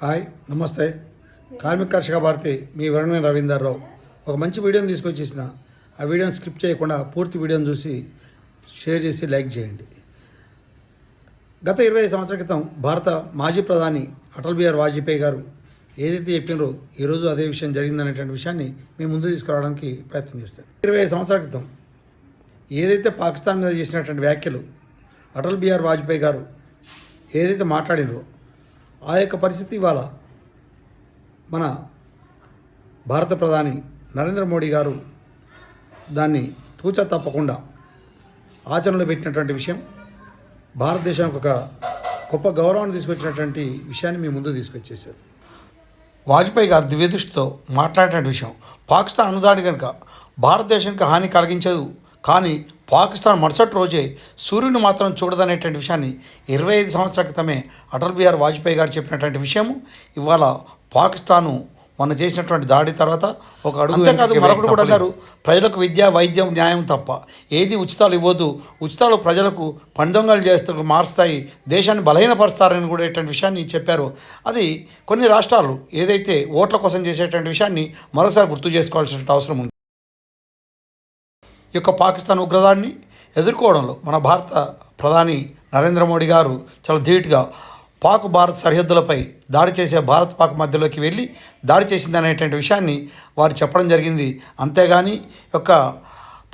Hi నమస్తే. కార్మిక కర్షక భారతి మీ వరుణ రవీందర్రావు. ఒక మంచి వీడియోని తీసుకొచ్చేసిన. ఆ వీడియోని స్కిప్ చేయకుండా పూర్తి వీడియోని చూసి షేర్ చేసి లైక్ చేయండి. గత ఇరవై సంవత్సరాల క్రితం భారత మాజీ ప్రధాని అటల్ బిహారీ వాజ్పేయి గారు ఏదైతే చెప్పినారో ఈరోజు అదే విషయం జరిగిందనేటువంటి విషయాన్ని మీ ముందు తీసుకురావడానికి ప్రయత్నం చేస్తాను ఇరవై ఐదు సంవత్సరాల క్రితం ఏదైతే పాకిస్తాన్ మీద చేసినటువంటి వ్యాఖ్యలు అటల్ బిహారీ వాజ్పేయి గారు ఏదైతే మాట్లాడినరో ఆ యొక్క పరిస్థితి ఇవాళ మన భారత ప్రధాని నరేంద్ర మోడీ గారు దాన్ని తూచ తప్పకుండా ఆచరణలో పెట్టినటువంటి విషయం భారతదేశానికి ఒక గొప్ప గౌరవాన్ని తీసుకొచ్చినటువంటి విషయాన్ని మీ ముందు తీసుకొచ్చేసారు వాజ్పేయి గారు దివ్యదృష్టితో మాట్లాడినటువంటి విషయం పాకిస్తాన్ అనుదాడి కనుక భారతదేశానికి హాని కలిగించదు కానీ పాకిస్తాన్ మరుసటి రోజే సూర్యుని మాత్రం చూడదనేటువంటి విషయాన్ని ఇరవై ఐదు సంవత్సరాల క్రితమే అటల్ బిహారీ వాజ్పేయి గారు చెప్పినటువంటి విషయము. ఇవాళ పాకిస్తాను మొన్న చేసినటువంటి దాడి తర్వాత ఒక అడుగు అంతేకాదు మరొకటి కూడా అన్నారు ప్రజలకు విద్య వైద్యం న్యాయం తప్ప ఏది ఉచితాలు ఇవ్వద్దు. ఉచితాలు ప్రజలకు పందొంగలు చేస్తూ మారుస్తాయి. దేశాన్ని బలహీనపరుస్తారని కూడా ఇటువంటి విషయాన్ని చెప్పారు. అది కొన్ని రాష్ట్రాలు ఏదైతే ఓట్ల కోసం చేసేటువంటి విషయాన్ని మరోసారి గుర్తు చేసుకోవాల్సిన అవసరం ఉంది. యొక్క పాకిస్తాన్ ఉగ్రదాన్ని ఎదుర్కోవడంలో మన భారత ప్రధాని నరేంద్ర మోడీ గారు చాలా ధీటుగా పాక్ భారత్ సరిహద్దులపై దాడి చేసే భారత్ పాక్ మధ్యలోకి వెళ్ళి దాడి చేసింది అనేటువంటి విషయాన్ని వారు చెప్పడం జరిగింది. అంతేగాని యొక్క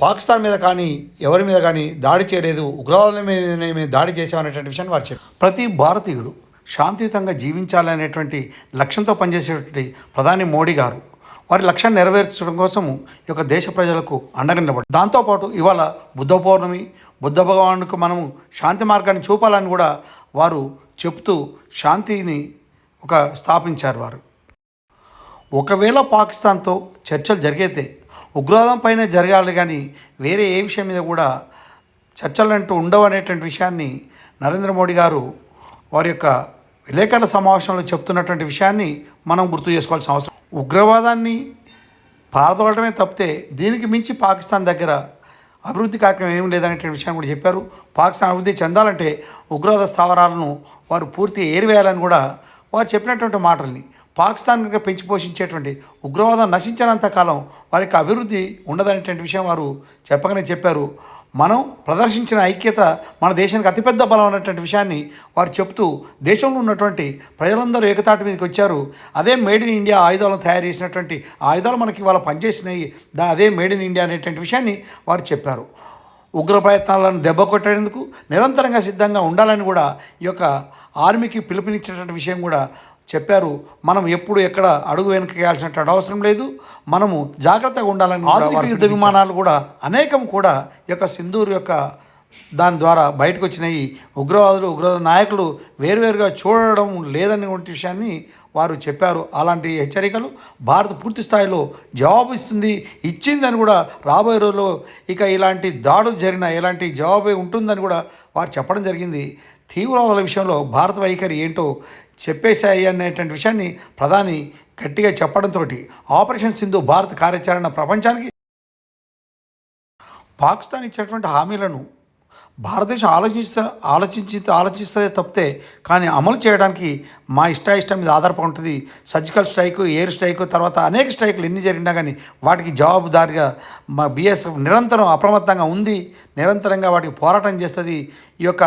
పాకిస్తాన్ మీద కానీ ఎవరి మీద కానీ దాడి చేయలేదు ఉగ్రవాదుల మీద మేము దాడి చేసామనేటువంటి విషయాన్ని వారు చెప్పారు. ప్రతి భారతీయుడు శాంతియుతంగా జీవించాలనేటువంటి లక్ష్యంతో పనిచేసేటువంటి ప్రధాని మోడీ గారు వారి లక్ష్యాన్ని నెరవేర్చడం కోసము ఈ యొక్క దేశ ప్రజలకు అండగా నిలబడి దాంతోపాటు ఇవాళ బుద్ధ పౌర్ణమి బుద్ధ భగవానుకు మనము శాంతి మార్గాన్ని చూపాలని కూడా వారు చెప్తూ శాంతిని ఒక స్థాపించారు వారు. ఒకవేళ పాకిస్తాన్తో చర్చలు జరిగితే ఉగ్రవాదం పైన జరగాలి కానీ వేరే ఏ విషయం మీద కూడా చర్చలు అంటూ ఉండవు అనేటువంటి విషయాన్ని నరేంద్ర మోడీ గారు వారి యొక్క విలేకరుల సమావేశంలో చెప్తున్నటువంటి విషయాన్ని మనం గుర్తు చేసుకోవాల్సిన అవసరం ఉగ్రవాదాన్ని పారదోలటమే తప్పితే దీనికి మించి పాకిస్తాన్ దగ్గర అభివృద్ధి కార్యక్రమం ఏం లేదనేటువంటి విషయాన్ని కూడా చెప్పారు. పాకిస్తాన్ అభివృద్ధి చెందాలంటే ఉగ్రవాద స్థావరాలను వారు పూర్తి ఏరివేయాలని కూడా వారు చెప్పినటువంటి మాటల్ని పాకిస్తాన్ కనుక పెంచి పోషించేటువంటి ఉగ్రవాదం నశించినంత కాలం వారికి అభివృద్ధి ఉండదనేటువంటి విషయం వారు చెప్పగానే చెప్పారు. మనం ప్రదర్శించిన ఐక్యత మన దేశానికి అతిపెద్ద బలం అన్నటువంటి విషయాన్ని వారు చెప్తూ దేశంలో ఉన్నటువంటి ప్రజలందరూ ఏకతాటి మీదకి వచ్చారు. అదే మేడ్ ఇన్ ఇండియా ఆయుధాలను తయారు చేసినటువంటి ఆయుధాలు మనకి ఇవాళ పనిచేసినాయి. దా అదే మేడ్ ఇన్ ఇండియా అనేటువంటి విషయాన్ని వారు చెప్పారు. ఉగ్ర ప్రయత్నాలను దెబ్బ కొట్టేందుకు నిరంతరంగా సిద్ధంగా ఉండాలని కూడా ఈ యొక్క ఆర్మీకి పిలుపునిచ్చినటువంటి విషయం కూడా చెప్పారు. మనం ఎప్పుడు ఎక్కడ అడుగు వెనకేయాల్సినటువంటి అవసరం లేదు. మనము జాగ్రత్తగా ఉండాలని ఆధునిక యుద్ధ విమానాలు కూడా అనేకం కూడా ఈ యొక్క సింధూర్ యొక్క దాని ద్వారా బయటకు వచ్చినాయి ఉగ్రవాదులు ఉగ్రవాద నాయకులు వేరువేరుగా చూడడం లేదనే విషయాన్ని వారు చెప్పారు. అలాంటి హెచ్చరికలు భారత్ పూర్తి స్థాయిలో జవాబు ఇస్తుంది ఇచ్చిందని కూడా రాబోయే రోజుల్లో ఇక ఇలాంటి దాడులు జరిగిన ఇలాంటి జవాబు ఉంటుందని కూడా వారు చెప్పడం జరిగింది. తీవ్రవాదుల విషయంలో భారత వైఖరి ఏంటో చెప్పేశాయి అనేటువంటి విషయాన్ని ప్రధాని గట్టిగా చెప్పడంతో ఆపరేషన్ సింధు భారత కార్యాచరణ ప్రపంచానికి పాకిస్తాన్ ఇచ్చినటువంటి హామీలను భారతదేశం ఆలోచిస్తా ఆలోచించి ఆలోచిస్తే తప్పితే కానీ అమలు చేయడానికి మా ఇష్ట ఇష్టం మీద ఆధారపడి ఉంటుంది. సర్జికల్ స్ట్రైక్ ఎయిర్ స్ట్రైక్ తర్వాత అనేక స్ట్రైకులు ఎన్ని జరిగినా కానీ వాటికి జవాబుదారిగా మా బిఎస్ఎఫ్ నిరంతరం అప్రమత్తంగా ఉంది. నిరంతరంగా వాటికి పోరాటం చేస్తుంది. ఈ యొక్క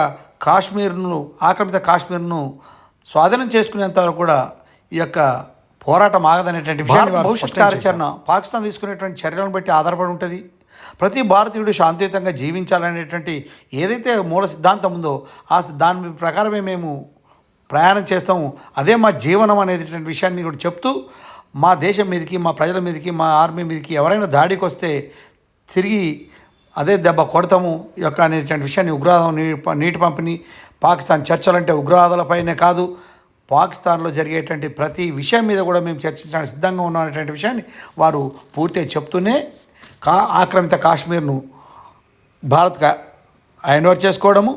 కాశ్మీర్ను ఆక్రమిత కాశ్మీర్ను స్వాధీనం చేసుకునేంత వరకు కూడా ఈ యొక్క పోరాటం ఆగదనేటువంటి భవిష్యత్ కార్యాచరణ పాకిస్తాన్ తీసుకునేటువంటి చర్యలను బట్టి ఆధారపడి ఉంటుంది. ప్రతి భారతీయుడు శాంతియుతంగా జీవించాలనేటువంటి ఏదైతే మూల సిద్ధాంతం ఉందో ఆ దాని ప్రకారమే మేము ప్రయాణం చేస్తాము. అదే మా జీవనం అనేటువంటి విషయాన్ని కూడా చెప్తూ మా దేశం మీదకి మా ప్రజల మీదకి మా ఆర్మీ మీదకి ఎవరైనా దాడికి వస్తే తిరిగి అదే దెబ్బ కొడతాము యొక్క అనేటువంటి విషయాన్ని ఉగ్రవాదం నీటి పంపిణీ పాకిస్తాన్ చర్చలంటే ఉగ్రవాదాలపైనే కాదు పాకిస్తాన్లో జరిగేటువంటి ప్రతి విషయం మీద కూడా మేము చర్చించడానికి సిద్ధంగా ఉన్నాం అనేటువంటి విషయాన్ని వారు పూర్తిగా చెప్తూనే కా ఆక్రమిత కాశ్మీర్ను భారత్ హ్యాండ్ ఓవర్ చేసుకోవడము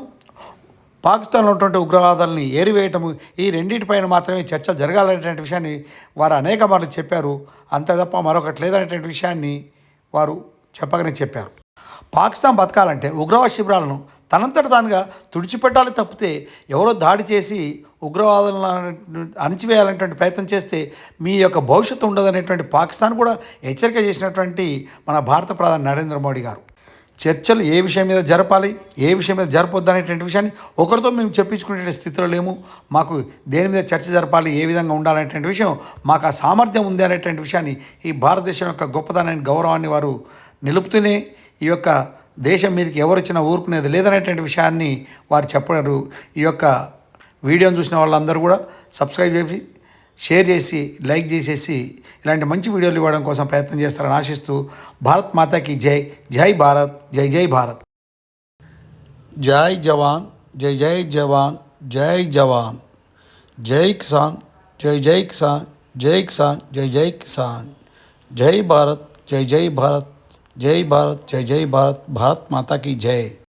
పాకిస్తాన్లో ఉన్నటువంటి ఉగ్రవాదాలని ఏరివేయటము ఈ రెండింటిపైన మాత్రమే చర్చ జరగాలనేటువంటి విషయాన్ని వారు అనేక మార్లు చెప్పారు. అంతే తప్ప మరొకటి లేదనేటువంటి విషయాన్ని వారు చెప్పగానే చెప్పారు. పాకిస్తాన్ బతకాలంటే ఉగ్రవాద శిబిరాలను తనంతట తానుగా తుడిచిపెట్టాలి తప్పితే ఎవరో దాడి చేసి ఉగ్రవాదులను అణిచివేయాలనేటువంటి ప్రయత్నం చేస్తే మీ యొక్క భవిష్యత్తు ఉండదనేటువంటి పాకిస్తాన్ కూడా హెచ్చరిక చేసినటువంటి మన భారత ప్రధాని నరేంద్ర మోడీ గారు. చర్చలు ఏ విషయం మీద జరపాలి ఏ విషయం మీద జరపొద్దు అనేటువంటి విషయాన్ని ఒకరితో మేము చెప్పించుకునే స్థితిలో లేము. మాకు దేని మీద చర్చ జరపాలి ఏ విధంగా ఉండాలనేటువంటి విషయం మాకు ఆ సామర్థ్యం ఉంది అనేటువంటి విషయాన్ని ఈ భారతదేశం యొక్క గొప్పదనాన్ని గౌరవాన్ని వారు నిలుపుతూనే ఈ యొక్క దేశం మీదకి ఎవరు వచ్చినా ఊరుకునేది లేదనేటువంటి విషయాన్ని వారు చెప్పారు ఈ యొక్క వీడియోని చూసిన వాళ్ళందరూ కూడా సబ్స్క్రైబ్ చేసి షేర్ చేసి లైక్ చేసేసి ఇలాంటి మంచి వీడియోలు ఇవ్వడం కోసం ప్రయత్నం చేస్తారని ఆశిస్తూ భారత్ మాతాకి జై జై భారత్ జై జై భారత్. జై జవాన్ జై జై జవాన్ జై జవాన్ జై కిసాన్ జై జై కిసాన్ జై కిసాన్ జై జై కిసాన్ జై భారత్ జై జై భారత్. జై భారత్ జై జై భారత్ భారత్ మాతాకి జై